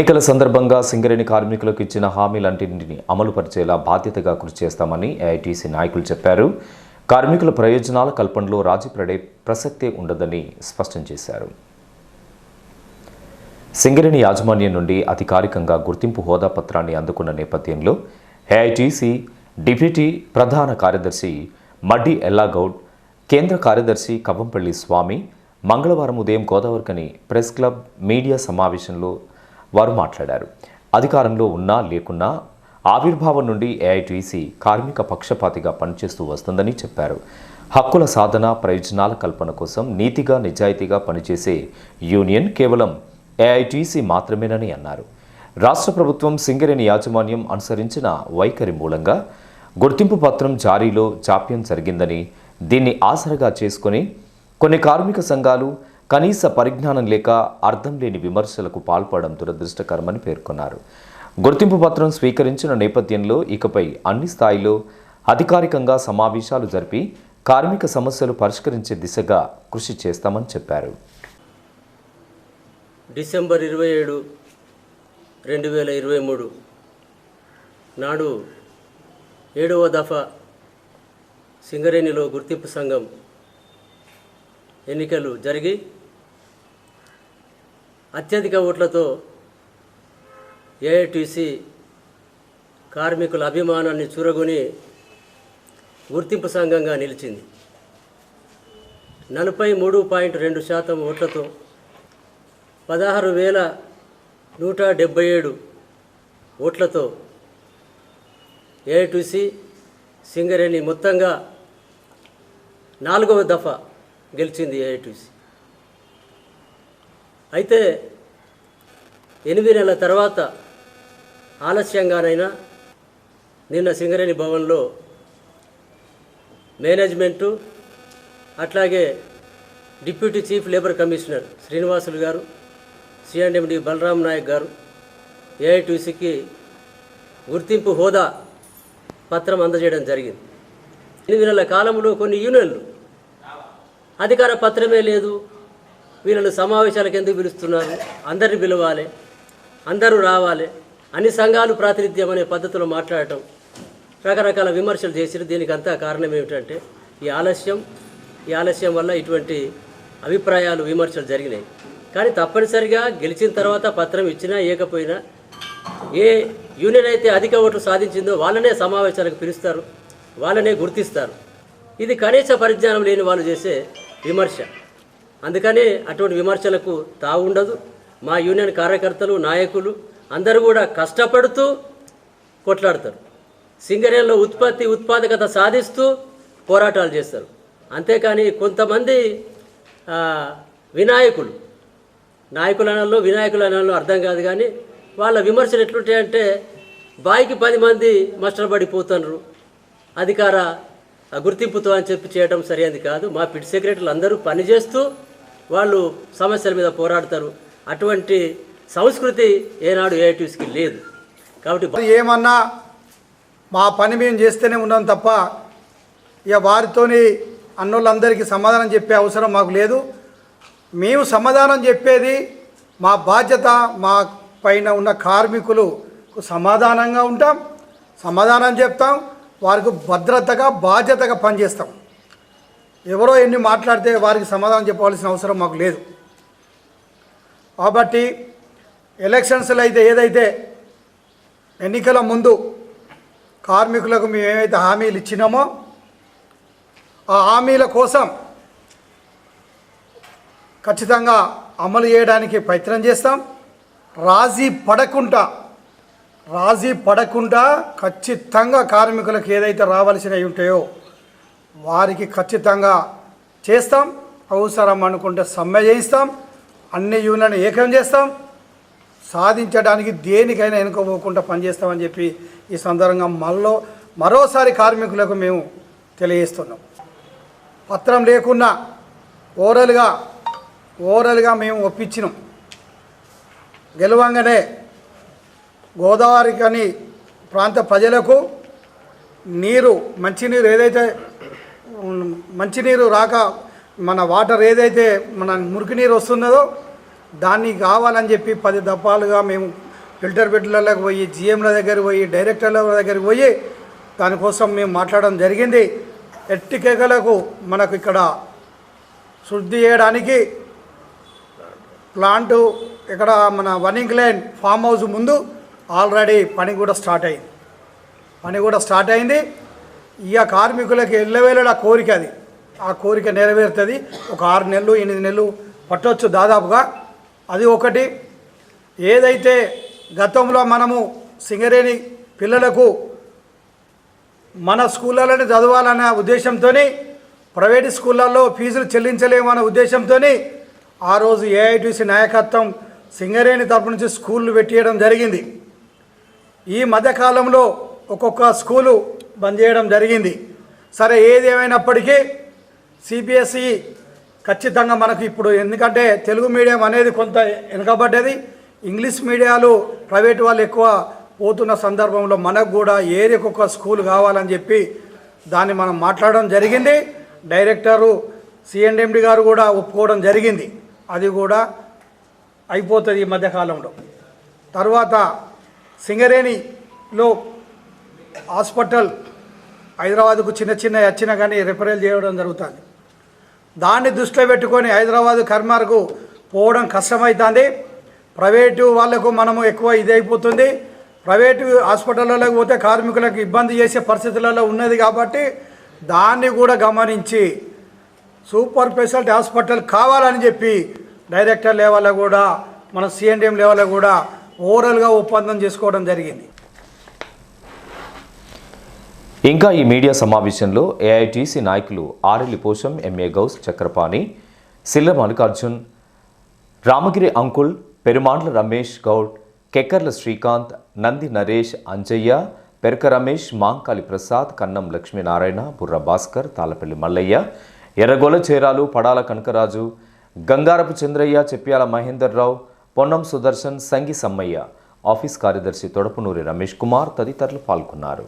ఎన్నికల సందర్భంగా సింగరేణి కార్మికులకు ఇచ్చిన హామీలన్నింటినీ అమలు పరిచేలా బాధ్యతగా కృషి చేస్తామని ఏఐటీసీ నాయకులు చెప్పారు. కార్మికుల ప్రయోజనాల కల్పనలో రాజీ పడే ప్రసక్తే ఉండదని స్పష్టం చేశారు. సింగరేణి యాజమాన్యం నుండి అధికారికంగా గుర్తింపు హోదా పత్రాన్ని అందుకున్న నేపథ్యంలో ఏఐటీసీ డిప్యూటీ ప్రధాన కార్యదర్శి మడ్డి ఎల్లాగౌడ్ కేంద్ర కార్యదర్శి కవ్వంపల్లి స్వామి మంగళవారం ఉదయం గోదావరికని ప్రెస్ క్లబ్ మీడియా సమావేశంలో వారు మాట్లాడారు. అధికారంలో ఉన్నా లేకున్నా ఆవిర్భావం నుండి ఏఐటీసీ కార్మిక పక్షపాతిగా పనిచేస్తూ వస్తుందని చెప్పారు. హక్కుల సాధన ప్రయోజనాల కల్పన కోసం నీతిగా నిజాయితీగా పనిచేసే యూనియన్ కేవలం ఏఐటీసీ మాత్రమేనని అన్నారు. రాష్ట్ర ప్రభుత్వం సింగరేణి యాజమాన్యం అనుసరించిన వైఖరి మూలంగా గుర్తింపు పత్రం జారీలో జాప్యం జరిగిందని దీన్ని ఆసరగా చేసుకొని కొన్ని కార్మిక సంఘాలు కనీస పరిజ్ఞానం లేక అర్థం లేని విమర్శలకు పాల్పడడం దురదృష్టకరమని పేర్కొన్నారు. గుర్తింపు పత్రం స్వీకరించిన నేపథ్యంలో ఇకపై అన్ని స్థాయిలో అధికారికంగా సమావేశాలు జరిపి కార్మిక సమస్యలు పరిష్కరించే దిశగా కృషి చేస్తామని చెప్పారు. డిసెంబర్ ఇరవై ఏడు రెండు వేల ఇరవై మూడు నాడు ఏడవ దఫా సింగరేణిలో గుర్తింపు సంఘం ఎన్నికలు జరిగి అత్యధిక ఓట్లతో ఏఐటీసీ కార్మికుల అభిమానాన్ని చూరగొని గుర్తింపు సంఘంగా నిలిచింది. నలభై మూడు పాయింట్ రెండు శాతం ఓట్లతో పదహారు వేల నూట డెబ్బై ఏడు ఓట్లతో ఏఐటీసీ సింగరేణి మొత్తంగా నాలుగవ దఫా గెలిచింది ఏఐటీసీ అయితే ఎనిమిది నెలల తర్వాత ఆలస్యంగానైనా నిన్న సింగరేణి భవన్లో మేనేజ్మెంటు అట్లాగే deputy chief labour commissioner Srinivasulu గారు సిఎండి బలరాం నాయక్ గారు ఏఐటీసీకి గుర్తింపు హోదా పత్రం అందజేయడం జరిగింది. ఎనిమిది నెలల కాలంలో కొన్ని యూనియన్లు అధికార పత్రమే లేదు. వీళ్ళను సమావేశాలకు ఎందుకు పిలుస్తున్నారు? అందరిని పిలవాలి అందరూ రావాలి అన్ని సంఘాలు ప్రాతినిధ్యం అనే పద్ధతిలో మాట్లాడటం రకరకాల విమర్శలు చేసిన దీనికి అంతా కారణం ఏమిటంటే ఈ ఆలస్యం ఈ ఆలస్యం వల్ల ఇటువంటి అభిప్రాయాలు విమర్శలు జరిగినాయి. కానీ తప్పనిసరిగా గెలిచిన తర్వాత పత్రం ఇచ్చినా ఇవ్వకపోయినా ఏ యూనియన్ అయితే అధిక ఓట్లు సాధించిందో వాళ్ళనే సమావేశాలకు పిలుస్తారు వాళ్ళనే గుర్తిస్తారు. ఇది కనీస పరిజ్ఞానం లేని వాళ్ళు చేసే విమర్శ. అందుకని అటువంటి విమర్శలకు తాగుండదు మా యూనియన్ కార్యకర్తలు నాయకులు అందరూ కూడా కష్టపడుతూ కొట్లాడతారు. సింగరేణిలో ఉత్పత్తి ఉత్పాదకత సాధిస్తూ పోరాటాలు చేస్తారు. అంతేకాని కొంతమంది వినాయకులు నాయకుల అనాలో అనాలో అర్థం కాదు కానీ వాళ్ళ విమర్శలు ఎట్లుంటాయంటే బాయికి పది మంది మస్టర్ పడిపోతున్నారు అధికార గుర్తింపుతో అని చెప్పి చేయడం సరైనది కాదు. మా పిటి సెక్రటరీలు అందరూ పనిచేస్తూ వాళ్ళు సమస్యల మీద పోరాడతారు. అటువంటి సంస్కృతి ఏనాడు ఏఐటీస్కి లేదు. కాబట్టి ఏమన్నా మా పని మేము చేస్తూనే ఉన్నాం తప్ప ఇక వారితోని అన్నోళ్ళందరికీ సమాధానం చెప్పే అవసరం మాకు లేదు. మేము సమాధానం చెప్పేది మా బాధ్యత మా పైన ఉన్న కార్మికులకు సమాధానంగా ఉంటాం సమాధానం చెప్తాం వారికి భద్రతగా బాధ్యతగా పనిచేస్తాం. ఎవరో ఎన్ని మాట్లాడితే వారికి సమాధానం చెప్పవలసిన అవసరం మాకు లేదు. కాబట్టి ఎలక్షన్స్లో అయితే ఏదైతే ఎన్నికల ముందు కార్మికులకు మేము ఏమైతే హామీలు ఇచ్చినామో ఆ హామీల కోసం ఖచ్చితంగా అమలు చేయడానికి ప్రయత్నం చేస్తాం. రాజీ పడకుండా రాజీ పడకుండా ఖచ్చితంగా కార్మికులకు ఏదైతే రావాల్సినవి ఉంటాయో వారికి ఖచ్చితంగా చేస్తాం. అవసరం అనుకుంటే సమ్మె చేయిస్తాం. అన్ని యూనియన్ ఏకం చేస్తాం. సాధించడానికి దేనికైనా వెనుకపోకుండా పనిచేస్తామని చెప్పి ఈ సందర్భంగా మళ్ళీ మరోసారి కార్మికులకు మేము తెలియజేస్తున్నాం. పత్రం లేకున్నా ఓరల్గా ఓరల్గా మేము ఒప్పించినాం. గెలవంగానే గోదావరి కానీ ప్రాంత ప్రజలకు నీరు మంచినీరు ఏదైతే మంచినీరు రాక మన వాటర్ ఏదైతే మన మురికి నీరు వస్తున్నదో దాన్ని కావాలని చెప్పి పది దప్పాలుగా మేము ఫిల్టర్ బెడ్లకు పోయి జిఎంల దగ్గరికి పోయి డైరెక్టర్ల దగ్గరికి పోయి దానికోసం మేము మాట్లాడడం జరిగింది. ఎట్టికేకలకు మనకు ఇక్కడ శుద్ధి చేయడానికి ప్లాంటు ఇక్కడ మన వనింగ్ లైన్ ఫామ్ హౌస్ ముందు ఆల్రెడీ పని కూడా స్టార్ట్ అయింది. పని కూడా స్టార్ట్ అయింది. ఇక కార్మికులకి ఎల్లవేళ కోరిక అది. ఆ కోరిక నెరవేరుతుంది. ఒక ఆరు నెలలు ఎనిమిది నెలలు పట్టవచ్చు దాదాపుగా. అది ఒకటి. ఏదైతే గతంలో మనము సింగరేణి పిల్లలకు మన స్కూళ్ళలోనే చదవాలన్న ఉద్దేశంతో ప్రైవేట్ స్కూళ్ళల్లో ఫీజులు చెల్లించలేమన్న ఉద్దేశంతో ఆ రోజు ఏఐటీసీ నాయకత్వం సింగరేణి తరపు నుంచి స్కూళ్ళు పెట్టేయడం జరిగింది. ఈ మధ్యకాలంలో ఒక్కొక్క స్కూలు బంద్ చేయడం జరిగింది. సరే ఏది ఏమైనప్పటికీ సిబిఎస్ఈ ఖచ్చితంగా మనకు ఇప్పుడు ఎందుకంటే తెలుగు మీడియం అనేది కొంత వెనుకబడ్డది. ఇంగ్లీష్ మీడియాలు ప్రైవేట్ వాళ్ళు ఎక్కువ పోతున్న సందర్భంలో మనకు కూడా ఏరియాకు ఒక స్కూల్ కావాలని చెప్పి దాన్ని మనం మాట్లాడడం జరిగింది. డైరెక్టరు సిఎండ్ఎండి గారు కూడా ఒప్పుకోవడం జరిగింది. అది కూడా అయిపోతుంది ఈ మధ్యకాలంలో తర్వాత సింగరేణిలో హాస్పిటల్ హైదరాబాద్కు చిన్న చిన్న వచ్చినా కానీ రిపేర్లు చేయడం జరుగుతుంది. దాన్ని దృష్టిలో పెట్టుకొని హైదరాబాద్ కర్మార్కు పోవడం కష్టమవుతుంది ప్రైవేటు వాళ్ళకు మనము ఎక్కువ ఇది అయిపోతుంది ప్రైవేటు హాస్పిటళ్ళలోకి పోతే కార్మికులకు ఇబ్బంది చేసే పరిస్థితులలో ఉన్నది కాబట్టి దాన్ని కూడా గమనించి సూపర్ స్పెషాలిటీ హాస్పిటల్ కావాలని చెప్పి డైరెక్టర్ లెవెల్లో కూడా మన సిఎండిఎం లెవెల్లో కూడా ఓవరాల్గా ఒప్పందం చేసుకోవడం జరిగింది. ఇంకా ఈ మీడియా సమావేశంలో ఏఐటీసీ నాయకులు Arelli Posham MA Ghouse Chakrapani Silla Mallikarjun Ramagiri uncle Perumandla Ramesh Goud Kekkarla Srikanth Nandi Naresh Anjaiah Peraka Ramesh Mankali Prasad Kannam Lakshminarayana Burra Bhaskar Talapalli Mallaiah Erragola Cheralu Padala Kanakaraju Gangarapu Chandraiah Cheppyala Mahender Rao Ponnam Sudarshan Sangi Sammaiah office కార్యదర్శి తొడపునూరి రమేష్ కుమార్ తదితరులు పాల్గొన్నారు.